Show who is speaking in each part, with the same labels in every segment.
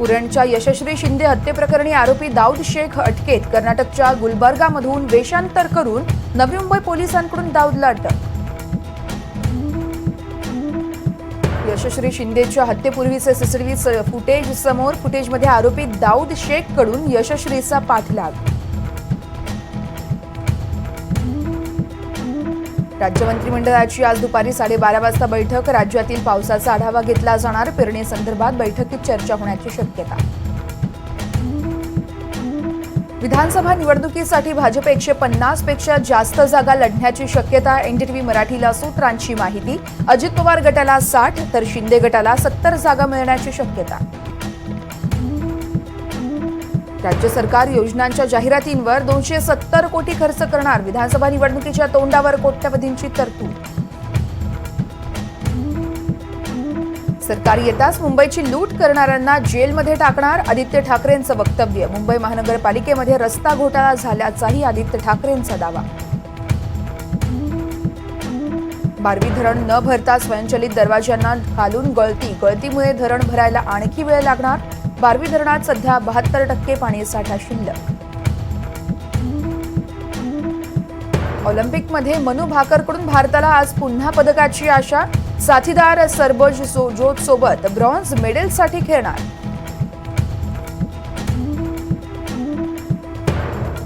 Speaker 1: उरणच्या यशस्वी शिंदे हत्येप्रकरणी आरोपी दाऊद शेख अटकेत. कर्नाटकच्या गुलबर्गामधून वेषांतर करून नवी मुंबई पोलिसांकडून दाऊदला अटक. यशस्वी शिंदेच्या हत्येपूर्वीचे सीसीटीव्ही फुटेज समोर फुटेजमध्ये आरोपी दाऊद शेखकडून यशस्वीचा पाठलाग. राज्य मंत्रिमंडळाची आज दुपारी साडेबारा वाजता बैठक. राज्यातील पावसाचा आढावा घेतला जाणार. पेरणीसंदर्भात बैठकीत चर्चा होण्याची शक्यता. विधानसभा निवडणुकीसाठी भाजप एकशे पन्नासपेक्षा जास्त जागा लढण्याची शक्यता एनडीटीव्ही मराठीला सूत्रांची माहिती. अजित पवार गटाला साठ तर शिंदे गटाला सत्तर जागा मिळण्याची शक्यता. राज्य सरकार योजनांच्या जाहिरातींवर दोनशे सत्तर कोटी खर्च करणार. विधानसभा निवडणुकीच्या तोंडावर कोट्यवधींची तरतूद. सरकार येताच मुंबईची लूट करणाऱ्यांना जेलमध्ये टाकणार आदित्य ठाकरेंचं वक्तव्य. मुंबई महानगरपालिकेमध्ये रस्ता घोटाळा झाल्याचाही आदित्य ठाकरेंचा दावा. बारवी धरण न भरता स्वयंचलित दरवाज्यांना घालून गळती. गळतीमुळे धरण भरायला आणखी वेळ लागणार? बारवी धरणात सध्या बहात्तर टक्के पाणीसाठा शिल्लक. ऑलिम्पिकमध्ये मनु भाकरकडून भारताला आज पुन्हा पदकाची आशा. साथीदार सरबोज जोत सोबत ब्रॉन्झ मेडलसाठी खेळणार.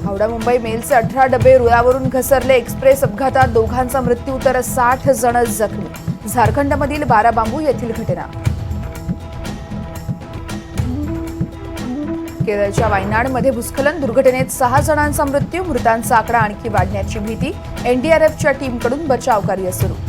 Speaker 1: हावडा मुंबई मेलचे अठरा डबे रुळावरून घसरले. एक्सप्रेस अपघातात दोघांचा मृत्यू तर साठ जण जखमी. झारखंडमधील बाराबांबू येथील घटना. केरळच्या वायनाडमध्ये भूस्खलन दुर्घटनेत सहा जणांचा मृत्यू मृतांचा आकडा आणखी वाढण्याची भीती एनडीआरएफच्या टीमकडून बचाव कार्य सुरू.